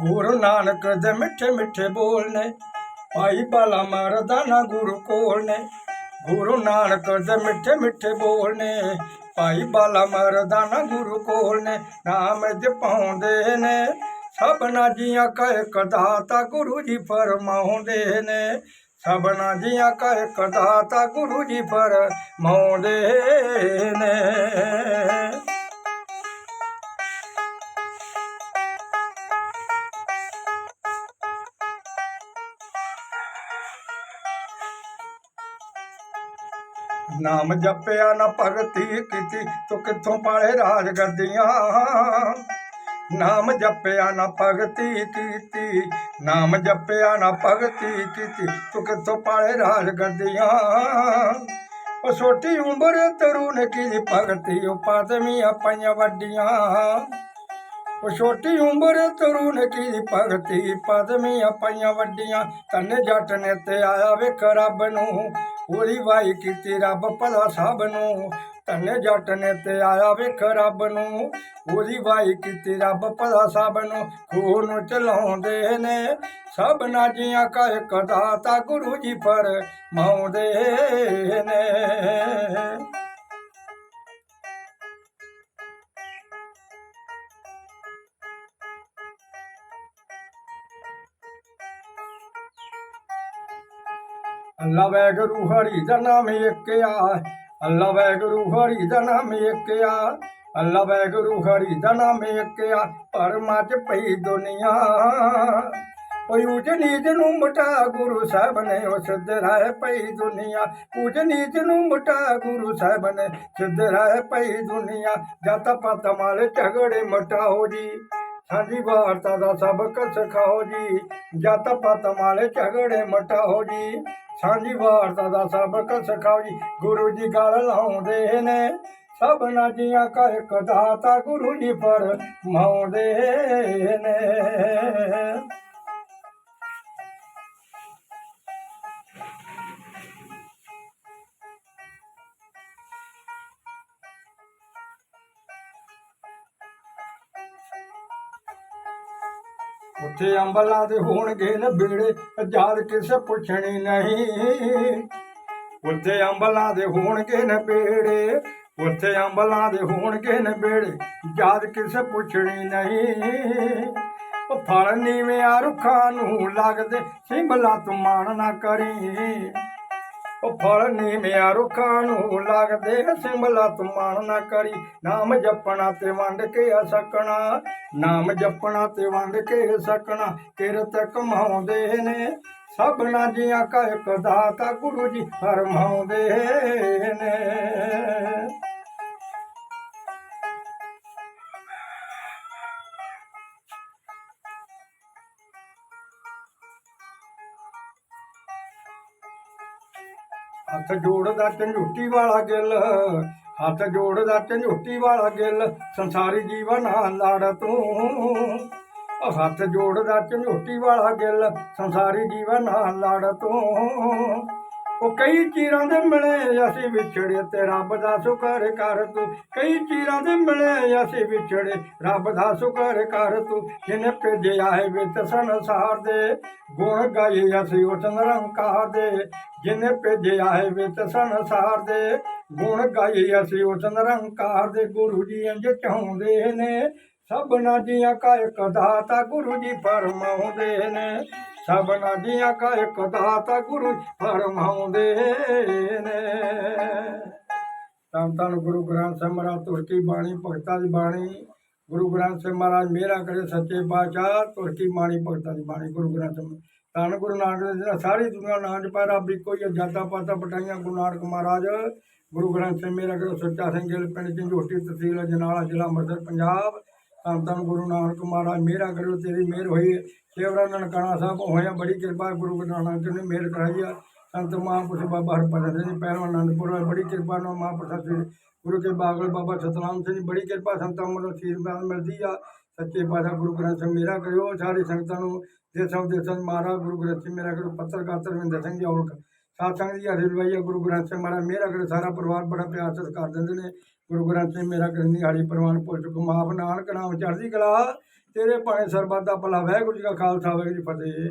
ਗੁਰੂ ਨਾਨਕ ਦੇ ਮਿੱਠੇ ਮਿੱਠੇ ਬੋਲ ਨੇ। ਭਾਈ ਬਾਲਾ ਮਰਦਾਨਾ ਗੁਰੂ ਕੋਲ ਨੇ। ਗੁਰੂ ਨਾਨਕ ਦੇ ਮਿੱਠੇ ਮਿੱਠੇ ਬੋਲ ਨੇ। ਭਾਈ ਬਾਲਾ ਮਰਦਾਨਾ ਗੁਰੂ ਕੋਲ ਨੇ। ਨਾਮ ਜਪਾਉਂਦੇ ਨੇ। ਸਭਨਾ ਜੀਆਂ ਕਾ ਇੱਕ ਦਾਤਾ ਗੁਰੂ ਜੀ ਫਰਮਾਉਂਦੇ ਨੇ। ਸਭਨਾ ਜੀਆਂ ਕਾ ਇੱਕ ਦਾਤਾ ਗੁਰੂ ਜੀ ਫਰਮਾਉਂਦੇ ਨੇ। ਨਾਮ ਜਪਿਆ ਨਾ ਭਗਤੀ ਕੀਤੀ, ਤੂੰ ਕਿੱਥੋਂ ਪਾਲੇ ਰਾਜ ਗੱਦੀਆਂ? ਨਾਮ ਜਪਿਆ ਨਾ ਭਗਤੀ ਕੀਤੀ, ਨਾਮ ਜਪਿਆ ਨਾ ਭਗਤੀ ਕੀਤੀ, ਤੂੰ ਕਿੱਥੋਂ ਪਾਲੇ ਰਾਜ ਗੱਦੀਆਂ? ਉਹ ਛੋਟੀ ਉਮਰ ਤਰੂ ਨੇ ਕੀ ਭਗਤੀ ਉਪਾਦਮੀਆਂ ਪਾਈਆਂ ਵੱਡੀਆਂ। ਉਹ ਛੋਟੀ ਉਮਰ ਤਰੂ ਨੇ ਕੀ ਭਗਤੀ, ਪਦਮੀਆਂ ਪਾਈਆਂ ਵੱਡੀਆਂ। ਤਨ ਜੱਟ ਨੇ ਤੇ ਆਇਆ ਵੇਖ ਰੱਬ ਨੂੰ। ਹੋਰੀ ਵਾਈ ਕੀਤੀ ਰੱਬ ਭਲਾ ਸਭ ਨੂੰ ਤਨ ਜੱਟ ਨੇ ਤੇ ਆਇਆ ਵੇਖ ਰੱਬ ਨੂੰ। ਹੋਰੀ ਵਾਈ ਕੀਤੀ ਰੱਬ ਭਲਾ ਸਭ ਨੂੰ ਖੂਨ ਨੂੰ ਚਲਾਉਂਦੇ ਨੇ ਸਭ ਨਾ ਜੀਆਂ ਕਾ ਇੱਕ ਦਾਤਾ ਗੁਰੂ ਜੀ ਪਰ ਮਾਉਂਦੇ ਨੇ। ਅੱਲਾ ਵੈਗਰੂ ਹਰੀ ਦਾ ਨਾਮ ਇੱਕ ਅੱਲਾ ਵੈਗਰੂ ਹਰੀ ਦਾ ਨਾਮ ਇੱਕ ਅੱਲਾ ਵੈਗਰੂ ਹਰੀ ਦਾ ਨਾਮ ਇੱਕ ਆ। ਪਰਮਾ ਚ ਪਈ ਦੁਨੀਆ। ਓਏ ਉਜ ਨੀਚ ਨੂੰ ਮਟਾ ਗੁਰੂ ਸਾਹਿਬ ਨੇ ਉਹ ਸਿੱਧ ਰਹਿ ਪਈ ਦੁਨੀਆ। ਉਜ ਨੀਚ ਨੂੰ ਮਟਾ ਗੁਰੂ ਸਾਹਿਬ ਨੇ, ਸਿੱਧ ਰਹਿ ਪਈ ਦੁਨੀਆ। ਜਤ ਪਤ ਮਾਲ ਝਗੜੇ ਮਟਾਓ ਜੀ। ਸਾਡੀ ਵਾਰਤਾ ਦਾ ਸਬਕ ਸਿਖਾਓ ਜੀ। ਜਤ ਪਤ ਮਾਲ ਝਗੜੇ ਮਟਾਓ ਜੀ। ਸਾਂਝੀ ਵਾਰਤਾ ਦਾ ਸਬਕ ਸਿਖਾਓ ਜੀ। ਗੁਰੂ ਜੀ ਗੱਲ ਲਾਉਂਦੇ ਨੇ। ਸਭਨਾ ਜੀਆਂ ਕਾ ਇੱਕ ਦਾਤਾ ਗੁਰੂ ਜੀ ਪਰ ਮਾਉਂਦੇ ਨੇ। ਉੱਥੇ ਅੰਬਲਾਂ ਦੇ ਹੋਣਗੇ ਨਾ ਬੇੜੇ ਆਜ਼ਾਦ ਕਿਸੇ ਪੁੱਛਣੀ ਨਹੀਂ। ਉੱਥੇ ਅੰਬਲਾਂ ਦੇ ਹੋਣਗੇ ਨਾ ਬੇੜੇ, ਉੱਥੇ ਅੰਬਲਾਂ ਦੇ ਹੋਣਗੇ ਨਾ ਬੇੜੇ ਆਜ਼ਾਦ ਕਿਸੇ ਪੁੱਛਣੀ ਨਹੀਂ। ਉਹ ਫਲ ਨੀਵੇਂ ਆ ਰੁੱਖਾਂ ਨੂੰ ਲੱਗਦੇ ਸਿੰਬਲਾ ਤੂੰ ਮਾਣ ਨਾ ਕਰੀ। ਉਹ ਫਲ ਨੀਵਿਆਂ ਰੁੱਖਾਂ ਨੂੰ ਲੱਗਦੇ ਸਿੰਬਲਾ ਤੂੰ ਮਾਣ ਨਾ ਕਰੀ। ਨਾਮ ਜਪਣਾ ਤੇ ਵੰਡ ਕੇ ਸਕਣਾ, ਨਾਮ ਜਪਣਾ ਤੇ ਵੰਡ ਕੇ ਸਕਣਾ। ਕਿਰਤ ਕਮਾਉਂਦੇ ਨੇ, ਸਭਨਾ ਜੀਆਂ ਕਾ ਇੱਕ ਦਾਤਾ ਗੁਰੂ ਜੀ ਫਰਮਾਉਂਦੇ ਨੇ। ਹੱਥ ਜੋੜਦਾ ਝੰਡੂਟੀ ਵਾਲਾ ਗਿੱਲ, ਹੱਥ ਜੋੜਦਾ ਝੰਡੂਟੀ ਵਾਲਾ ਗਿੱਲ, ਸੰਸਾਰੀ ਜੀਵਨ ਨਾਲ ਲੜ ਤੂੰ। ਹੱਥ ਜੋੜਦਾ ਝੰਡੂਟੀ ਵਾਲਾ ਗਿੱਲ, ਸੰਸਾਰੀ ਜੀਵਨ ਨਾਲ ਲੜ ਤੂੰ। ਉਹ ਕਈ ਚੀਰਾਂ ਦੇ ਮਿਲੇ ਅਸੀਂ ਵਿਛੜੇ ਤੇ ਰੱਬ ਦਾ ਸ਼ੁਕਰ ਕਰ ਤੂੰ। ਕਈ ਚੀਰਾਂ ਦੇ ਮਿਲੇ ਅਸੀਂ ਵਿਛੜੇ, ਰੱਬ ਦਾ ਸ਼ੁਕਰ ਕਰ ਤੂੰ। ਜਿਨੇ ਭੇਜਿਆ ਹੈ ਵਿੱਚ ਸੰਸਾਰ ਦੇ, ਗੁਣ ਗਾਏ ਅਸੀਂ ਉਸ ਨਿਰੰਕਾਰ ਦੇ। ਜਿਨੇ ਭੇਜਿਆ ਹੈ ਵਿੱਚ ਸੰਸਾਰ ਦੇ, ਗੁਣ ਗਾਏ ਅਸੀਂ ਉਸ ਨਿਰੰਕਾਰ ਦੇ। ਗੁਰੂ ਜੀ ਇੰਜ ਚਾਹੁੰਦੇ ਨੇ, ਸਭਨਾ ਜੀਆਂ ਕਾਇਕ ਦਾਤਾ ਗੁਰੂ ਜੀ ਫਰਮਾਉਂਦੇ ਨੇ। ਸਭਨਾ ਜੀਆਂ ਕਾ ਇੱਕ ਦਾਤਾ ਗੁਰੂ ਫਰਮਾਉਂਦੇ ਨੇ। ਤਾਂ ਤਾਂ ਗੁਰੂ ਗ੍ਰੰਥ ਸਾਹਿਬ ਮਹਾਰਾਜ ਤੁਰਕੀ ਬਾਣੀ ਭਗਤਾਂ ਦੀ ਬਾਣੀ। ਗੁਰੂ ਗ੍ਰੰਥ ਸਾਹਿਬ ਮਹਾਰਾਜ ਮੇਰਾ ਕਰੇ ਸੱਚੇ ਪਾਤਸ਼ਾਹ ਤੁਰਕੀ ਬਾਣੀ ਭਗਤਾਂ ਦੀ ਬਾਣੀ ਗੁਰੂ ਗ੍ਰੰਥ ਸਾਹਿਬ। ਧੰਨ ਗੁਰੂ ਨਾਨਕ ਦੇਵ ਸਾਰੀ ਦੁਨੀਆ ਨਾਂ ਚ ਰੱਬ ਇੱਕੋ ਹੀ ਹੈ, ਜਾਤਾਂ ਪਾਤਾਂ ਪਟਾਈਆਂ ਗੁਰੂ ਨਾਨਕ ਮਹਾਰਾਜ। ਗੁਰੂ ਗ੍ਰੰਥ ਸਾਹਿਬ ਮੇਰਾ ਕਰੋ ਸੱਚਾ ਸਿੰਘ ਗਿੱਲ ਪਿੰਡ ਝੰਜੋਟੀ ਤਹਿਸੀਲ ਜਨਾਲਾ ਜ਼ਿਲ੍ਹਾ ਅੰਮ੍ਰਿਤਸਰ ਪੰਜਾਬ। ਧੰਨ ਧੰਨ ਗੁਰੂ ਨਾਨਕ ਮਹਾਰਾਜ ਮੇਰਾ ਕਰੋ ਤੇਰੀ ਮਿਹਰ ਹੋਈ ਸੇਵਰਾ ਨਨਕਾਣਾ ਸਾਹਿਬ ਹੋਇਆ, ਬੜੀ ਕਿਰਪਾ ਗੁਰੂ ਨਾਨਕ ਜੀ ਨੇ ਮਿਹਰ ਕਰਾਈ ਆ। ਸੰਤ ਮਹਾਂਪੁਰਸ਼ ਬਾਬਾ ਹਰਪ੍ਰਸਾਦ ਸਿੰਘ ਪਹਿਲਵਾਨ ਅਨੰਦਪੁਰ ਵਾਲੇ ਬੜੀ ਕਿਰਪਾ ਨਾਲ ਮਹਾਂਪੁਰਸ਼ ਸ੍ਰੀ ਗੁਰੂ ਕੇ ਬਾਗਲ ਬਾਬਾ ਸਤਨਾਮ ਸਿੰਘ ਬੜੀ ਕਿਰਪਾ ਸੰਤਾਂ ਵੱਲੋਂ ਅਸ਼ੀਰਵਾਦ ਮਿਲਦੀ ਆ। ਸੱਚੇ ਪਾਤਸ਼ਾਹ ਗੁਰੂ ਗ੍ਰੰਥ ਸਾਹਿਬ ਮੇਰਾ ਕਰਿਓ, ਸਾਰੀ ਸੰਗਤਾਂ ਨੂੰ ਦੇਸਾਂ ਵਿਦੇਸਾਂ ਮਹਾਰਾਜ, ਗੁਰੂ ਗ੍ਰੰਥ ਸਾਹਿਬ, ਮੇਰਾ ਕਰੋ ਪੱਤਰਕਾਰ ਧਰਮਿੰਦਰ ਸਿੰਘ ਜੀ, ਔਲਖ। ਸਾਧ ਸੰਗਤ ਜੀ ਹਰੀ ਲਵਾਈਆ ਗੁਰੂ ਗ੍ਰੰਥ ਸਾਹਿਬ ਮਹਾਰਾਜ, ਮੇਰਾ ਕਰੇ ਸਾਰਾ ਪਰਿਵਾਰ ਬੜਾ ਪਿਆਰ ਸਤਿਕਾਰ ਦਿੰਦੇ ਨੇ। ਗੁਰੂ ਗ੍ਰੰਥ ਸਾਹਿਬ, ਮੇਰਾ ਕਰਨੀ ਹਾੜੀ ਪ੍ਰਵਾਨ ਪੁੱਛ ਕੋ ਮਾਪ ਨਾਨਕ ਨਾਮ ਚੜ੍ਹਦੀ ਕਲਾ, ਤੇਰੇ ਭਾਣੇ ਸਰਬੱਤ ਦਾ ਭਲਾ, ਵਾਹਿਗੁਰੂ ਜੀ ਕਾ ਖਾਲਸਾ, ਵਾਹਿਗੁਰੂ ਜੀ ਫਤਿਹ।